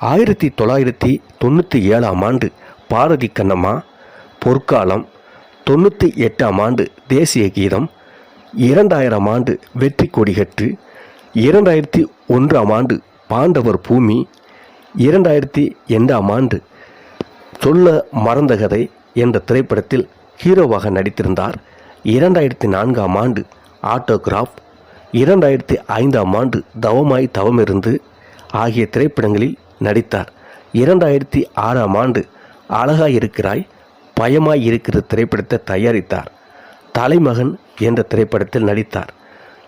ஆயிரத்தி தொள்ளாயிரத்தி தொண்ணூற்றி ஏழாம் ஆண்டு பாரதி கண்ணம்மா பொற்காலம் தொண்ணூற்றி எட்டாம் ஆண்டு தேசிய கீதம் இரண்டாயிரம் ஆண்டு வெற்றி கொடிகட்டு இரண்டாயிரத்தி ஒன்றாம் ஆண்டு பாண்டவர் பூமி இரண்டாயிரத்தி எண்டாம் ஆண்டு சொல்ல மறந்த கதை என்ற திரைப்படத்தில் ஹீரோவாக நடித்திருந்தார். இரண்டாயிரத்தி நான்காம் ஆண்டு ஆட்டோகிராஃப் இரண்டாயிரத்தி ஐந்தாம் ஆண்டு தவமாய் தவமிருந்து ஆகிய திரைப்படங்களில் நடித்தார். இரண்டாயிரத்தி ஆறாம் ஆண்டு அழகாய் இருக்கிறாய் பயமாய் இருக்கிற திரைப்படத்தை தயாரித்தார். தலைமகன் என்ற திரைப்படத்தில் நடித்தார்.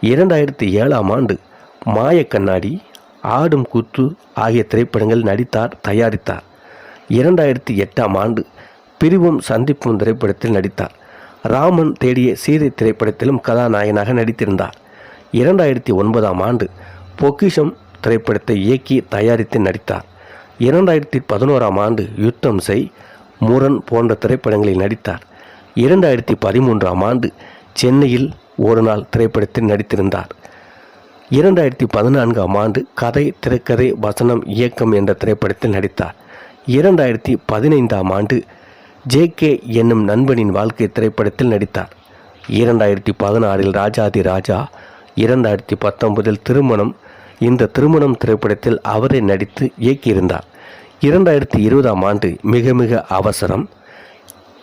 இரண்டாயிரத்தி ஏழாம் ஆண்டு மாய கண்ணாடி ஆடும் கூத்து ஆகிய திரைப்படங்கள் நடித்தார் தயாரித்தார். இரண்டாயிரத்தி எட்டாம் ஆண்டு பிரிவும் சந்திப்பும் திரைப்படத்தில் நடித்தார். ராமன் தேடிய சீதை திரைப்படத்திலும் கதாநாயகனாக நடித்திருந்தார். இரண்டாயிரத்தி ஒன்பதாம் ஆண்டு பொக்கிஷம் திரைப்படத்தை இயக்கி தயாரித்து நடித்தார். இரண்டாயிரத்தி பதினோராம் ஆண்டு யுத்தம் செய் முரண் போன்ற திரைப்படங்களில் நடித்தார். இரண்டாயிரத்தி பதிமூன்றாம் ஆண்டு சென்னையில் ஒரு நாள் திரைப்படத்தில் நடித்திருந்தார். இரண்டாயிரத்தி பதினான்காம் ஆண்டு கதை திரைக்கதை வசனம் இயக்கம் என்ற திரைப்படத்தில் நடித்தார். இரண்டாயிரத்தி பதினைந்தாம் ஆண்டு ஜே கே என்னும் நண்பனின் வாழ்க்கை திரைப்படத்தில் நடித்தார். இரண்டாயிரத்தி பதினாறில் ராஜாதி ராஜா இரண்டாயிரத்தி பத்தொன்பதில் திருமணம் இந்த திருமணம் திரைப்படத்தில் அவரே நடித்து இயக்கியிருந்தார். இரண்டாயிரத்தி இருபதாம் ஆண்டு மிக மிக அவசரம்.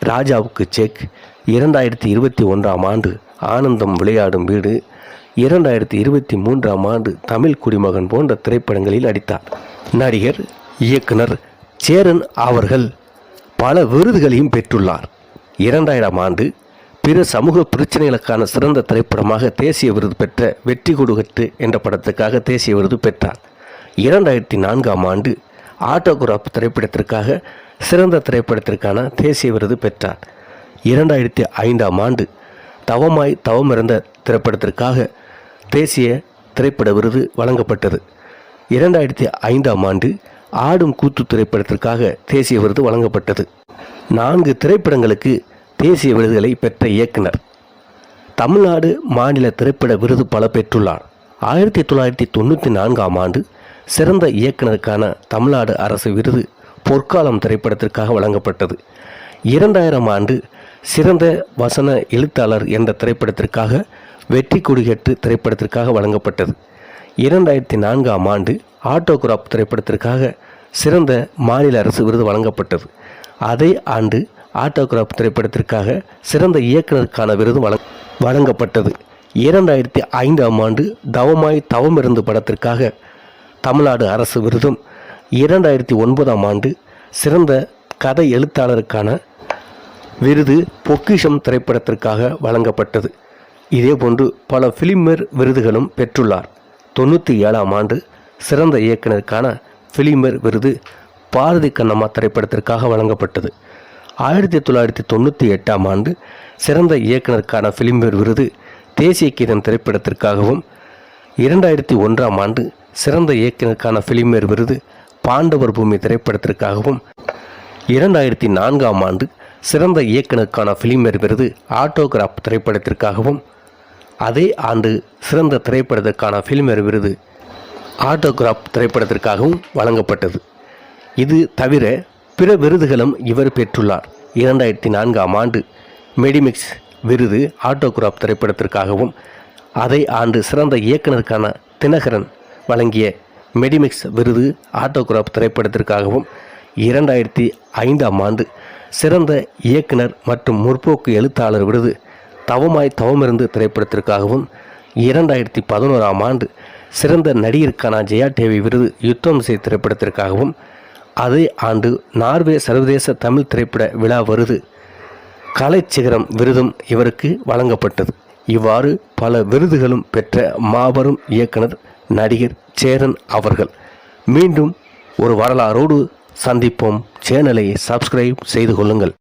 ராஜாவுக்கு செக். இரண்டாயிரத்தி இருபத்தி ஒன்றாம் ஆண்டு ஆனந்தம் விளையாடும் வீடு. இரண்டாயிரத்தி இருபத்தி மூன்றாம் ஆண்டு தமிழ் குடிமகன் போன்ற திரைப்படங்களில் நடித்தார். நடிகர் இயக்குனர் சேரன் அவர்கள் பல விருதுகளையும் பெற்றுள்ளார். இரண்டாயிரம் ஆண்டு பிற சமூக பிரச்சனைகளுக்கான சிறந்த திரைப்படமாக தேசிய விருது பெற்ற வெற்றி கொடுகட்டு என்ற படத்துக்காக தேசிய விருது பெற்றார். இரண்டாயிரத்தி நான்காம் ஆண்டு ஆட்டோகிராஃப் திரைப்படத்திற்காக சிறந்த திரைப்படத்திற்கான தேசிய விருது பெற்றார். இரண்டாயிரத்தி ஐந்தாம் ஆண்டு தவமாய் தவமிறந்த திரைப்படத்திற்காக தேசிய திரைப்பட விருது வழங்கப்பட்டது. இரண்டாயிரத்தி ஐந்தாம் ஆண்டு ஆடும் கூத்து திரைப்படத்திற்காக தேசிய விருது வழங்கப்பட்டது. நான்கு திரைப்படங்களுக்கு தேசிய விருதுகளை பெற்ற இயக்குனர். தமிழ்நாடு மாநில திரைப்பட விருது பல பெற்றுள்ளார் ஆயிரத்தி தொள்ளாயிரத்தி தொண்ணூற்றி நான்காம் ஆண்டு சிறந்த இயக்குனருக்கான தமிழ்நாடு அரசு விருது பொற்காலம் திரைப்படத்திற்காக வழங்கப்பட்டது. இரண்டாயிரம் ஆண்டு சிறந்த வசன எழுத்தாளர் என்ற திரைப்படத்திற்காக வெற்றி கொடிகட்டு திரைப்படத்திற்காக வழங்கப்பட்டது. இரண்டாயிரத்தி நான்காம் ஆண்டு ஆட்டோகிராப் திரைப்படத்திற்காக சிறந்த மாநில அரசு விருது வழங்கப்பட்டது. அதே ஆண்டு ஆட்டோகிராஃப் திரைப்படத்திற்காக சிறந்த இயக்குனருக்கான விருது வழங்க வழங்கப்பட்டது. இரண்டாயிரத்தி ஐந்தாம் ஆண்டு தவமாய் தவமிருந்து படத்திற்காக தமிழ்நாடு அரசு விருதும் இரண்டாயிரத்தி ஒன்பதாம் ஆண்டு சிறந்த கதை எழுத்தாளருக்கான விருது பொக்கிஷம் திரைப்படத்திற்காக வழங்கப்பட்டது. இதேபோன்று பல ஃபிலிமேர் விருதுகளும் பெற்றுள்ளார். தொண்ணூற்றி ஏழாம் ஆண்டு சிறந்த இயக்குனருக்கான ஃபிலிமேர் விருது பாரதி கண்ணம்மா திரைப்படத்திற்காக வழங்கப்பட்டது. ஆயிரத்தி தொள்ளாயிரத்தி தொண்ணூற்றி எட்டாம் ஆண்டு சிறந்த இயக்குனருக்கான ஃபிலிம்பேர் விருது தேசிய கீதம் திரைப்படத்திற்காகவும் இரண்டாயிரத்தி ஒன்றாம் ஆண்டு சிறந்த இயக்குனருக்கான ஃபிலிம்பேர் விருது பாண்டவர் பூமி திரைப்படத்திற்காகவும் இரண்டாயிரத்தி நான்காம் ஆண்டு சிறந்த இயக்குனருக்கான ஃபிலிம்பேர் விருது ஆட்டோகிராஃப் திரைப்படத்திற்காகவும் அதே ஆண்டு சிறந்த திரைப்படத்திற்கான ஃபிலிம்பேர் விருது ஆட்டோகிராஃப் திரைப்படத்திற்காகவும் வழங்கப்பட்டது. இது தவிர பிற விருதுகளும் இவர் பெற்றுள்ளார். இரண்டாயிரத்தி நான்காம் ஆண்டு மெடிமிக்ஸ் விருது ஆட்டோகிராப் திரைப்படத்திற்காகவும் அதே ஆண்டு சிறந்த இயக்குனருக்கான தினகரன் வழங்கிய மெடிமிக்ஸ் விருது ஆட்டோகிராப் திரைப்படத்திற்காகவும் இரண்டாயிரத்தி ஐந்தாம் ஆண்டு சிறந்த இயக்குனர் மற்றும் முற்போக்கு எழுத்தாளர் விருது தவமாய் தவமிருந்து திரைப்படத்திற்காகவும் இரண்டாயிரத்தி பதினோராம் ஆண்டு சிறந்த நடிகருக்கான ஜெயா டேவி விருது யுத்தம் செய் திரைப்படத்திற்காகவும் அதே ஆண்டு நார்வே சர்வதேச தமிழ் திரைப்பட விழா வருது. கலைச்சிகரம் விருதும் இவருக்கு வழங்கப்பட்டது. இவ்வாறு பல விருதுகளும் பெற்ற மாபெரும் இயக்குனர் நடிகர் சேரன் அவர்கள். மீண்டும் ஒரு வரலாறோடு சந்திப்போம். சேனலை சப்ஸ்கிரைப் செய்து கொள்ளுங்கள்.